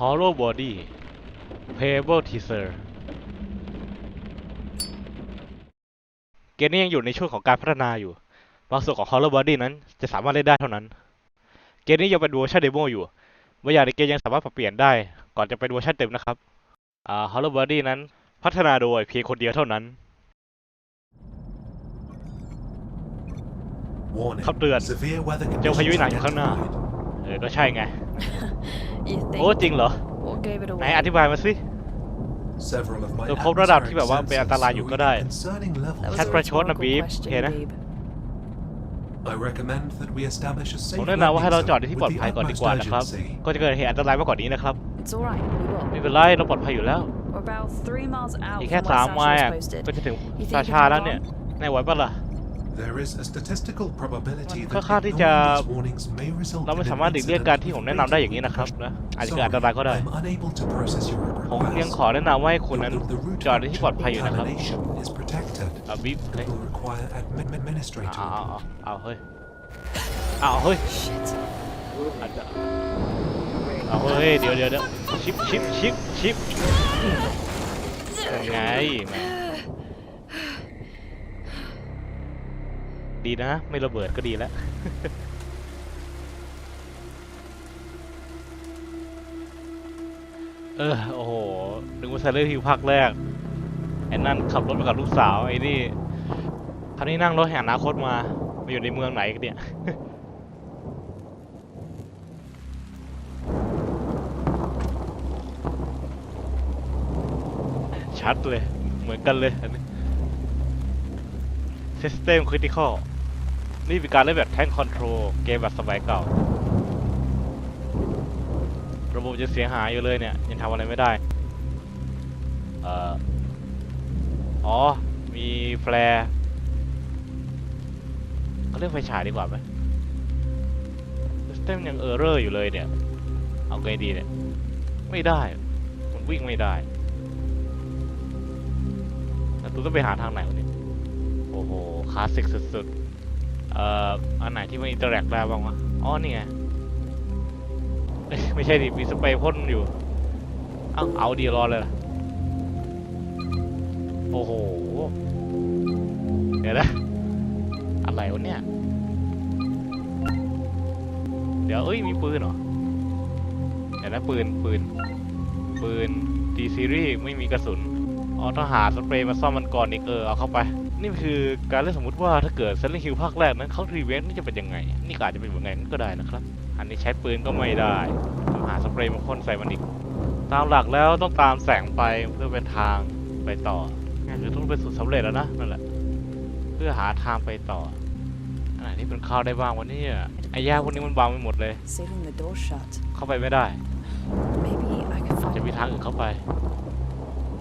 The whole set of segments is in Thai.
Hollow Body Playable Teaser เกมนี้ยังอยู่ในช่วงของการพัฒนาอยู่ บางส่วนของ Hollow Body นั้นจะสามารถเล่นได้เท่านั้น เกมนี้ยังเป็นเวอร์ชันเดโมอยู่บางอย่างในเกมยังสามารถปรับเปลี่ยนได้ ก่อนจะเป็นเวอร์ชันเต็มนะครับ อ่า Hollow Body นั้นพัฒนาโดยเพียงคนเดียวเท่านั้น Warning. คำเตือน Severe weather เจอพายุ conditions หนักอยู่ข้างหน้า identified. เออก็ใช่ไง You โอ้ think? จริงเหรอ What gave it ไหน away? อธิบายมาสิ Several of my เออพบระดับที่ atmospheric แบบว่าเป็นอันตรายอยู่ก็ได้ sensors show concerning levels. That was ชัด a ประชดนะ rhetorical บีบ question, โอเคนะ Beeb. I recommend that we establish a ผม safe แนะนำว่าให้เรา landing จอดใน zone ที่ with ปลอด the ภัยก่อนดี utmost กว่านะครับ urgency. ก็จะเกิดเหตุอันตรายมากกว่านี้นะครับ It's all right. We ไม่ will. เป็นไรเราปลอดภัยอยู่แล้ว We're about three miles out อีก from แค่ where สามไมล์ Sasha อะ was posted. ก็จะถึง You ซา think ชา you แล้ว can เนี่ย bomb? ในไหวปะล่ะ There is a statistical probability ค่อน that ข้างที่จะ ignoring these warnings may result เราไม่ in สา an มารถหลีกเลี่ยง incident การที่ผมแนะนำได้อย่างนี้นะครับนะอาจจะเกิดอันตรายก็ได้ I'm unable to process your ผมยัง request. ขอแนะนำว่าให้คุณนั้น The- the route จอดในที่ปลอดภัยอยู่นะครับ contamination is protected. อะบิ๊บ It เฮ้ย will require admin เอา administrator เอา approval. เอาเอาเฮ้ยเอาเฮ้ย Shit. อาจจะเอาเฮ้ยเดี๋ยวเดี๋ยวเดี๋ยวชิปชิปชิปชิปยังไงแหม ดีนะ ไม่ระเบิดก็ดีแล้วเออโอ้โหนึกว่าไซเลอร์ฮิวภาคแรกไอ้นั่นขับรถไปกับลูกสาวไอ้นี่คราวนี้นั่งรถแห่งอนาคตมามาอยู่ในเมืองไหนกันเนี่ยชัดเลย เหมือนกันเลยอันนี้ System Critical นี่เป็นการเล่นแบบ Tank Control เกมแบบสมัยเก่า ระบบจะเสียหายอยู่เลยเนี่ย ยังทำอะไรไม่ได้ เอ่อ อ๋อ มีแฟลร์ก็เรียกไฟฉายดีกว่าไหม System ยังเออร์เรอร์อยู่เลยเนี่ย เอาไงดีเนี่ย ไม่ได้ มันวิ่งไม่ได้แต่ตูต้องไปหาทางไหนวะเนี่ย โอ้โห คลาสสิกสุดๆ เอ่ออันไหนที่มันอินเตอร์แอคได้บ้างวะอ๋อนี่ไงเอ้ยไม่ใช่ดิมีสเปรย์พ่นอยู่เอ้าเอาดีรอเลยล่ะโอ้โหเดี๋ยวนะอะไรวะเนี่ยเดี๋ยวเอ้ยมีปืนเหรอเดี๋ยวนะปืนปืนปืน D series ไม่มีกระสุนอ๋อต้องหาสเปรย์มาซ่อมมันก่อนอีกเออเอาเข้าไป นี่คือการเล่นสมมติว่าถ้าเกิดเซน i ์ฮิลภาคแรกนั้นเขารีเวนต์นี่จะเป็นยังไง นี่ก็อาจจะเป็นเหมือนไงนั้นก็ได้นะครับ อันนี้ใช้ปืนก็ไม่ได้ต้องหาสเปรย์มาพ่นใส่มันอีก ตามหลักแล้วต้องตามแสงไปเพื่อเป็นทางไปต่อนี่คือต้องเป็นสุดสำเร็จแล้วนะนั่นแหละ เพื่อหาทางไปต่ออันไหนที่เป็นเข้าได้บ้างวันนี้ไอ้ยาพวกนี้มันบังไปหมดเลย Sealing the door shut. เข้าไปไม่ได้ Maybe I could จะ find. มีทางอื่นเข้าไป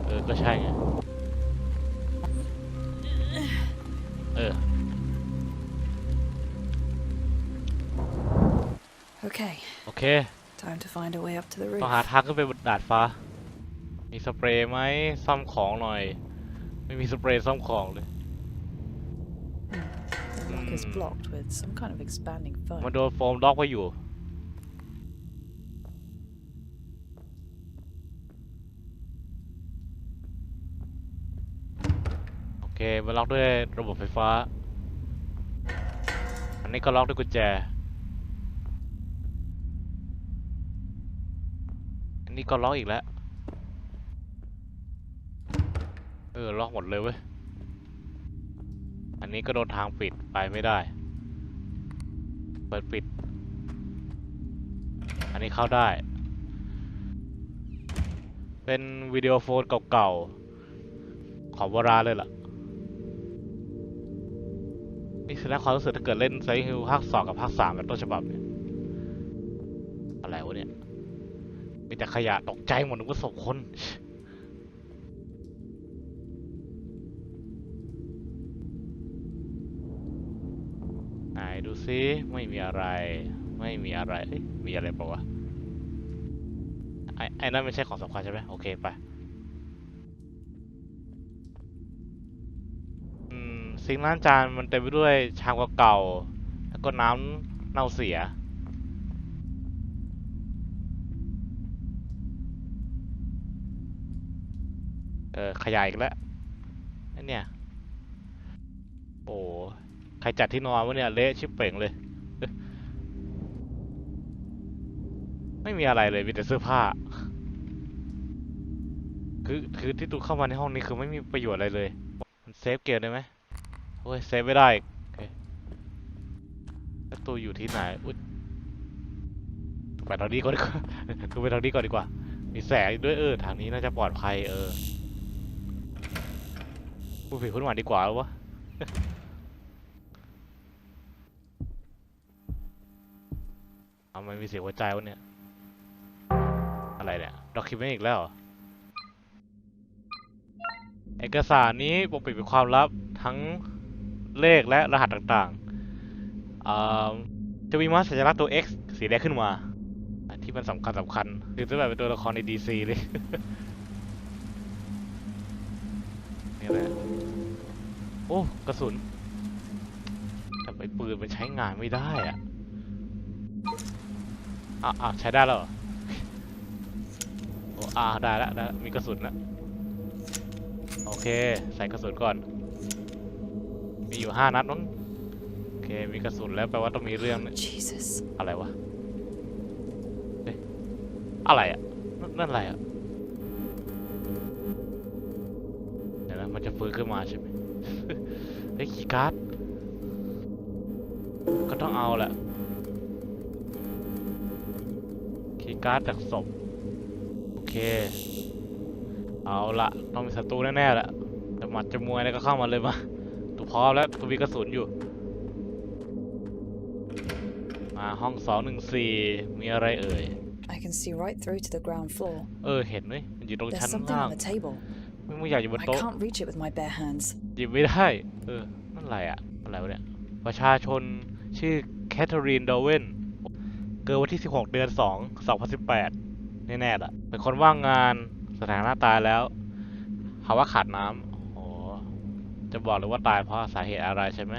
เออ ก็ใช่ไง เออ Okay. โอเค Time to find a way up to the ต้อง roof. หาทางขึ้นไปบนดาดฟ้า มีสเปรย์ไหมซ่อมของหน่อย ไม่มีสเปรย์ซ่อมของเลย The lock is Hmm. blocked with some kind of expanding มัน foam. โดนโฟมล็อกไว้อยู่ เคมันล็อกด้วยระบบไฟฟ้า อันนี้ก็ล็อกด้วยกุญแจ อันนี้ก็ล็อกอีกแล้ว เออล็อกหมดเลยเว้ย อันนี้ก็โดนทางปิดไปไม่ได้ เปิดปิด อันนี้เข้าได้ เป็นวิดีโอโฟนเก่าๆของโบราณเลยล่ะ นี่คือความรู้สึกถ้าเกิดเล่นไซฮิลภาคสองกับภาคสามแบบต้นฉบับเนี่ยอะไรวะเนี่ยมีแต่ขยะตกใจหมดนึกว่าศพคนไหนดูซิไม่มีอะไร ไม่มีอะไรมีอะไรเปล่าวะไอ้ไอ้นั่นไม่ใช่ของสำคัญใช่ไหมโอเคไป ทิ้งล้างจานมันเต็มไปด้วยชามเก่าๆแล้วก็น้ำเน่าเสีย เออขยายอีกแล้วนั่นเนี่ย โอ้ใครจัดที่นอนวะเนี่ย เละชิบเป่งเลย ไม่มีอะไรเลยมีแต่เสื้อผ้า คือ คือที่ตูเข้ามาในห้องนี้คือไม่มีประโยชน์อะไรเลย มันเซฟเกมได้ไหม โอ้ยเซฟไม่ได้อีกโอเคแล้วตูอยู่ที่ไหน อุ๊ยไปทางนี้ก่อนดีกว่าตูไปทางนี้ก่อนดีกว่า มีแสงด้วยเออ ทางนี้น่าจะปลอดภัยเออผู้ผิดคนหวานดีกว่าหรอวะเอามันมีเสียงหัวใจวะเนี่ย อะไรเนี่ยด็อกิเมนต์อีกแล้ว เอกสารนี้ปกปิดเป็นความลับทั้ง เลขและรหัสต่างๆจะมีมาสัญลักษณ์ตัว X สีแดงขึ้นมา ที่มันสำคัญสำคัญคือจะแบบเป็นตัวละครใน DC เลยนี่แหละโอ้ กระสุนทำไมปืนมันใช้งานไม่ได้อะอะอะใช้ได้แล้วเหรอโอ้อาได้แล้วได้แล้วมีกระสุนแล้วโอเค ใส่กระสุนก่อน มีอยู่ห้านัดมั้งโอเคมีกระสุนแล้วแปลว่าต้องมีเรื่อง Jesus. อะไรวะเอ๊ะอะไรอะนั่นนั่นอะไรอะเดี๋ยวนะมันจะฟื้นขึ้นมาใช่ไหม เฮ้ยคีย์การ์ดก็ต้องเอาแหละคีย์การ์ดจากศพโอเค เอาละต้องมีศัตรูแน่ๆแหละจะหมัดจะมวยอะไรก็เข้ามาเลยมา ตัวพร้อมแล้วตัวมีกระสุนอยู่ มาห้องสองหนึ่งสี่มีอะไรเอ่ย I can see right through to the ground floor. เออเห็นไหมมันอยู่ตรง There's ชั้น something ล่าง on the table. ไม่ไม่อยากอยู่บน I โต๊ะ can't reach it with my bare hands. หยิบไม่ได้ เออนั่นอะไรอะอะไรวะเนี่ย ประชาชนชื่อแคทเธอรีนดอเวนเกิดวันที่ 16 เดือน 2 2018 แน่ๆล่ะ เป็นคนว่างงาน สถานะตายแล้ว ภาวะขาดน้ำ จะบอกเลยว่าตายเพราะสาเหตุอะไรใช่ไหม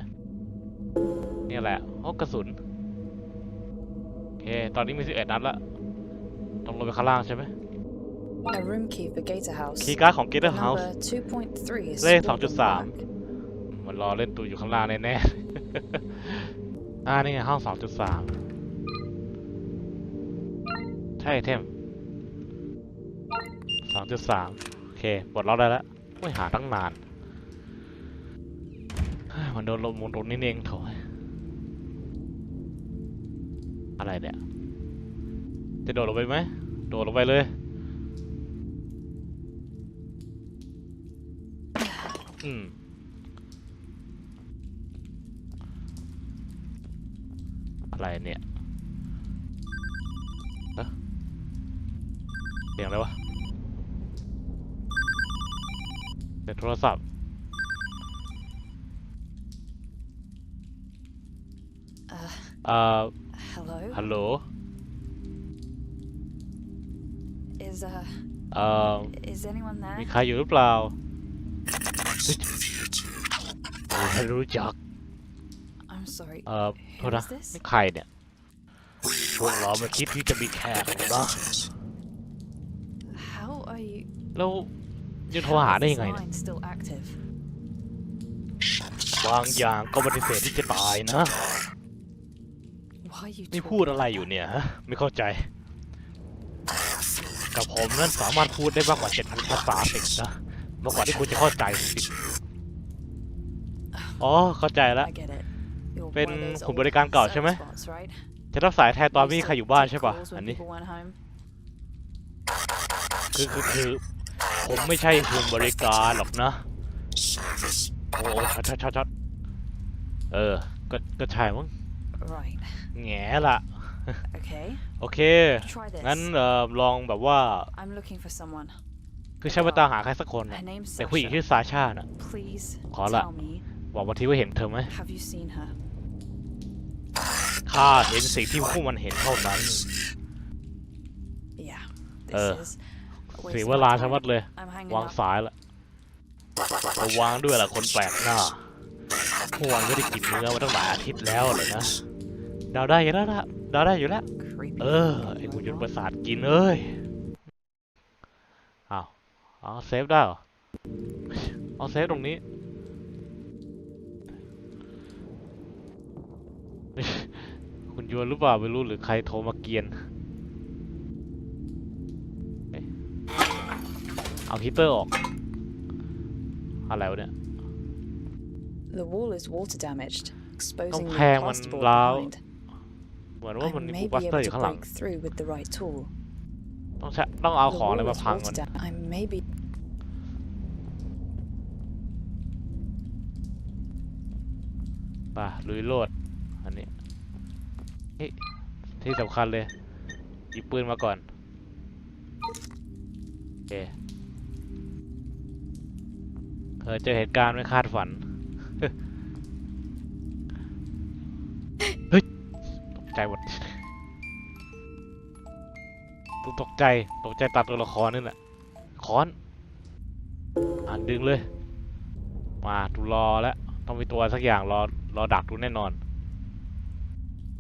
นี่แหละโอ้กระสุนโอเค ตอนนี้มี11นัดละต้องลงไปข้างล่างใช่ไหม A room key for Gator House. คีย์การ์ดของ The Gator House number 2.3 is เลข scored on the 2.3 back. มันรอเล่นตูอยู่ข้างล่างแน่ๆ อ่านี่ไงห้อง 2.3 ใช่เทม 2.3 โอเคปลดล็อกได้แล้วไม่หาตั้งนานเฮ้ย มันโดนลมมุนนี้เองโถยอะไรเนี่ย จะโดดลงไปไหม โดดลงไปเลย อืมอะไรเนี่ยฮะเสียงอะไรวะเสียงโทรศัพท์ Uh, เอ่อ hello? ฮัลโหล Is uh, เอ่อ is anyone มี there? ใครอยู่หรือเปล่า ไม่รู้จัก I'm sorry. เอ่อ โทษ Who นะ is this? นี่ใครเนี่ยพวกเราไม่คิดที่จะมีแขกหรอกนะ How are you? แล้วยังโทร how หา is ได้ this ยังไงเนี่ย line still active? บางอย่างก็ปฏิเสธที่จะตายนะ Why are you นี่ talking พูดอะไรอยู่เนี่ยฮะไม่เข้าใจ กับผมนั้นสามารถพูดได้มากกว่าเจ็ดพันภาษาสินะมากกว่าที่คุณจะเข้าใจสิอ๋อเข้าใจแล้ว I get it. You're เป็น one of those หุ่น old บริการเก่าใช่ไหม service bots, right? จะรับสายแทนตอนไม่ You มีใคร used อยู่ to บ้าน take ใช่ป่ะ calls when อันนี้ people went home. คือคือคือผมไม่ใช่หุ่นบริการหรอกนะโอ้ช็อตช็อตช็อตช็อตเออก็ก็ใช่มั้ง Right. แง่ละ Okay. โอเค Try this. งั้นเอ่อลองแบบว่า I'm looking for someone. คือใช้มาตามหาใครสักคน Her น่ะ name's แต่ผู้หญิงชื่ Sasha. อซาชาน่ะ Please ขอละ tell me, บอกมาทีว่าเห็นเธอไหม have you seen her? ข้าเห็นสิ่งที่พวกมันเห็นเท่านั้น Yeah. Uh, This is. a เสีย waste เว of ลา my ทั้งหมด time. เลย I'm hanging วาง up. สายละระวางด้วยล่ะคนแปลกหน้าเมื่อวานไม่ได้กินเนื้อมาตั้งหลายอาทิตย์แล้วเลยนะ เดาได้อยู่แล้วละเดาได้อยู่แล้ว Creepy. เออไอ้กูจนประสาทกินเอ้ยอ้าวอ๋อเซฟได้เหรอเอาเซฟตรงนี้ คุณยวนหรือเปล่าไม่รู้หรือใครโทรมาเกรียน เอ๊ะเอาฮีตเตอร์ออก อะไรวะเนี่ย The wall is water damaged, exposing the กำแพงมัน plasterboard ร้าว behind. เหมือนว่า I มันมี may บูบั be สเตอร์ able อยู่ to ข้างหลัง break through with the right tool. ต้องใช้ต้องเอา The ของอะไร wall มา is พังมัน water dam- I may be ป่ะลุยโลด อันนี้เฮ้ยที่สำคัญเลยหยิบปืนมาก่อน โอเคเคยเจอเหตุการณ์ไม่คาดฝัน ใจหมดตกใจ ตกใจตัดตัวละครนี่แหละค้อนอ่านดึงเลย มาดูรอแล้ว ต้องมีตัวสักอย่างรอ รอดักดูแน่นอน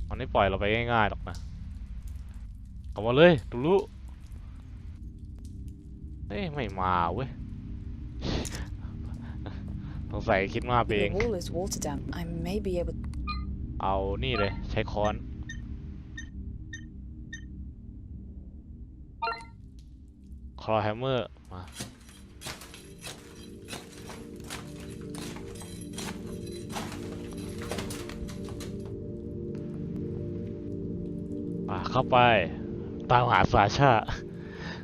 มันไม่ปล่อยเราไปง่ายๆหรอกนะเข้ามาเลยดูรู้เฮ้ย ไม่มาเว้ยสงสัยคิดมากไปเอง the wall is water dam. I may be able เอานี่เลย ใช้ค้อน คลอแฮมเมอร์มาอะเข้าไป ตามหาซาชา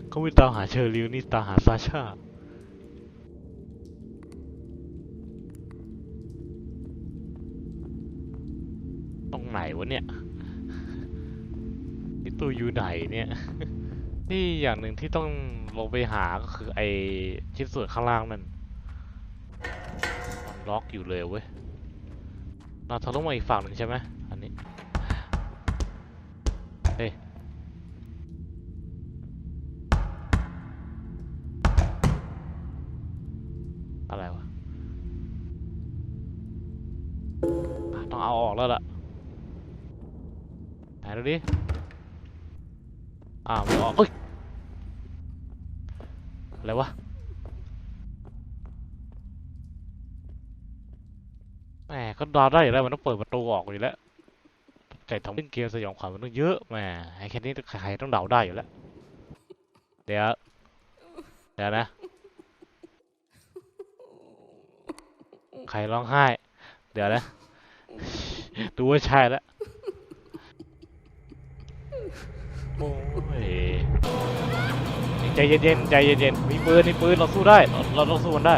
เขาไม่ตามหาเชอริวนี่ตามหาซาชาตรงไหนวะเนี่ยพี่ตูอยู่ไหนเนี่ย ที่อย่างหนึ่งที่ต้องลงไปหาก็คือไอชิ้นส่วนข้างล่างนั่นมันล็อกอยู่เลยเว้ยเราทะลุมาอีกฝั่งหนึ่งใช่ไหมอันนี้ เฮ้ยอะไรวะอะต้องเอาออกแล้วล่ะไหนดูดิ อ่าวไม่ออกเอ้ยอะไรวะแหมก็ดาได้อยู่แล้วมันต้องเปิดประตูออกอยู่แล้วไก่ทำเล่นเกมสยองขวัญมันต้องเยอะแหมไอ้แค่นี้ใครต้องเดาได้อยู่แล้ว เดี๋ยว เดี๋ยวนะ ใครร้องไห้ เดี๋ยวนะ ดูว่าใช่แล้วโอ้ ใจเย็นๆใจเย็นๆมีปืนมีปืนเราสู้ได้ เราเราสู้มันได้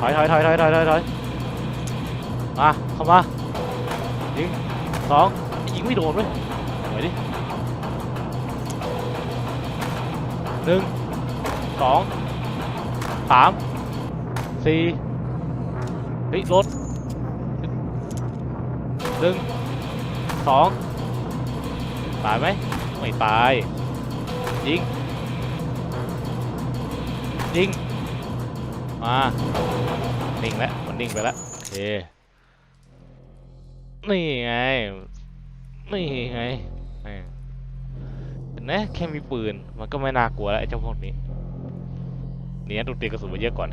ถอยถอยถอยถอยถอยถอยถอยมาเข้ามายิงสองยิงไม่โดนเว้ยหน่อยดิหนึ่งสองสามสี่เฮ้ยรถหนึ่งสอง ตายไหมไม่ตายยิงยิงมานิ่งแล้วมันนิ่งไปแล้วโอเคนี่ไงนี่ไงแม่งเห็นไหมแค่มีปืนมันก็ไม่น่ากลัวแล้วไอ้เจ้าพวกนี้เนี่ยดูตีกระสุนมาเยอะก่อน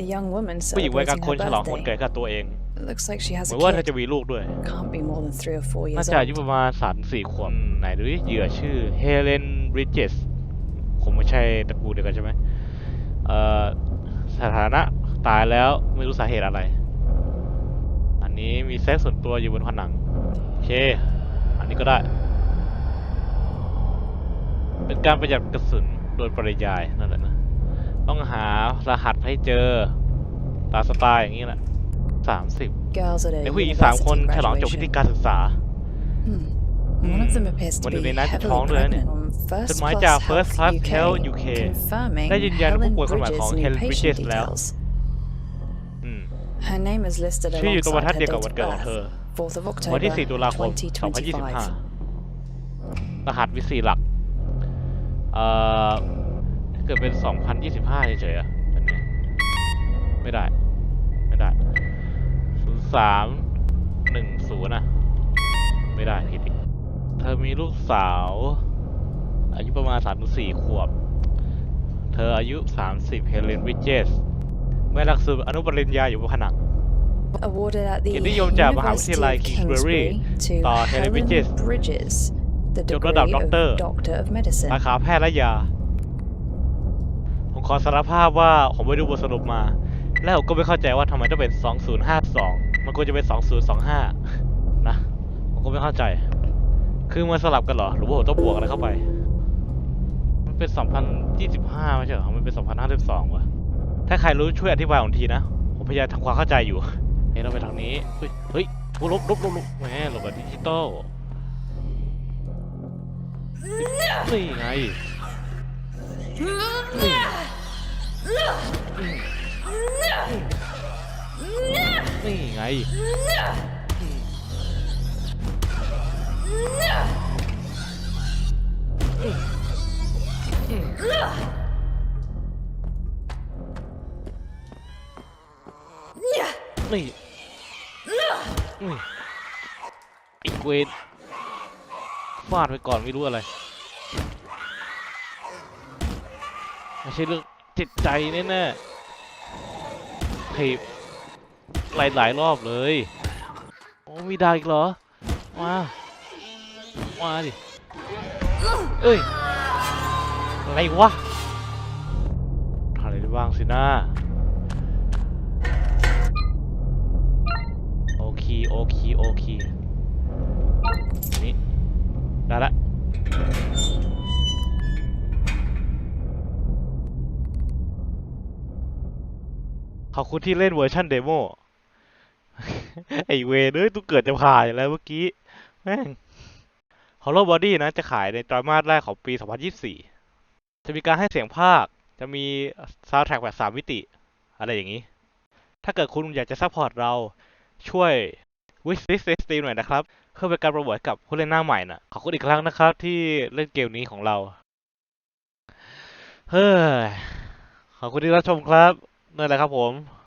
a young woman ผู้หญิงวัยกลาง celebrating คน her ฉลองวันเกิ birthday. ดกับตัวเอง Looks like she เห has มือ a นว่าเธอ kid. จะมีลูกด้วย Can't be more than three or four น่า years จะอายุ old. ประมาณสามสี่ขวบไหนดูดิเหยื่อชื่อเฮเลนบริดเจสคงไม่ใช่ตระกูลเดียวกันใช่ไหมเอ่อสถานะตายแล้วไม่รู้สาเหตุอะไร อันนี้มีแซกส่วนตัวอยู่บนผนัง โอเค อันนี้ก็ได้ เป็นการประหยัดกระสุนโดยปริยายนั่นแหละนะ ต้องหารหัสให้เจอตามสไตล์อย่างนี้แหละ สามสิบ Girls at a ในผู้หญิงสามคน university ฉลองจบพิธี graduation. การศึกษา Hmm. One of them appears to วันหนึ่ง be ในนั้นจะ heavily ท้องด้วยนะเนี่ย pregnant on First จดหมาย Plus จาก Health First Plus UK, Health UK confirming ได้ยืนยันผู้ Helen ป่วยคนใหม่ของ Bridges' Helen new Bridges patient แล้ว details. อืม Her name is listed ชื่ออยู่ตรงบรร alongside ทัด her เดียวกับ date วัน of เกิดของเธ birth, อ 4th of วัน October ที่ 4 ตุลาคม 2025. 2025 รหัสวิสีหลัก เอ่อถ้าเกิดเป็น 2025 เฉยๆอะเป็นไงไม่ได้ไม่ได้ 0310นะไม่ได้ผิดอีกเธอมีลูกสาว อายุประมาณ3-4ขวบ เธออายุ30เฮเลนวิจเจสเมื่อหลักสูตรอนุปริญญาอยู่บนผนัง Awarded at the เกียรตินิยมจากมหาวิท University ยาลัย of Kingsbury Kingsbury to ต่อ Helen Helen Bridges Bridges, the จบ degree ระดับด็อกเตอร์ of Doctor of Medicine. สาขาแพทย์และยา ผมขอสารภาพว่าผมไปดูบทสรุปมา แล้วผมก็ไม่เข้าใจว่าทำไมต้องเป็น 2052 มันควรจะเป็น2025นย์สองห้านะ ผมก็ไม่เข้าใจ คือมันสลับกันเหรอ หรือว่าผมต้องบวกอะไรเข้าไป มันเป็น2025ไม่ใช่เหรอ มันเป็น2052วะถ้าใครรู้ช่วยอธิบายผมทีนะ ผมพยายามทำความเข้าใจอยู่เฮ้ยเราไปทางนี้ เฮ้ย เฮ้ยลบลบลบลบแหมลบแบบดิจิตอลนี่ไงนี่ ไงนี่นี่อีกเวนฟาดไปก่อนไม่รู้อะไร ไม่ใช่เรื่องจิตใจแน่ๆถีบ หลายๆรอบเลย โอ้มีดาวอีกเหรอ มา มาดิ เอ้ย อะไรวะทำอะไรได้บ้างสินะโอเค โอเค โอเค นี่ ได้ละขอบคุณที่เล่นเวอร์ชันเดโม ไอเวเอ้ยตูเกิดจะผ่านอยู่แล้วเมื่อกี้แม่ง Hollow Body นะจะขายในไตรมาสแรกของปี 2024 จะมีการให้เสียงภาค จะมีซาวด์แทร็กแบบ3มิติ อะไรอย่างนี้ ถ้าเกิดคุณอยากจะซัพพอร์ตเราช่วยวิส i ิสสตีมหน่อยนะครับ เพื่อเป็นการโปรโมทกับผู้เล่นหน้าใหม่นะขอบคุณอีกครั้งนะครับที่เล่นเกมนี้ของเรา เฮ้ย ขอบคุณที่รับชมครับนั่นแหละครับผม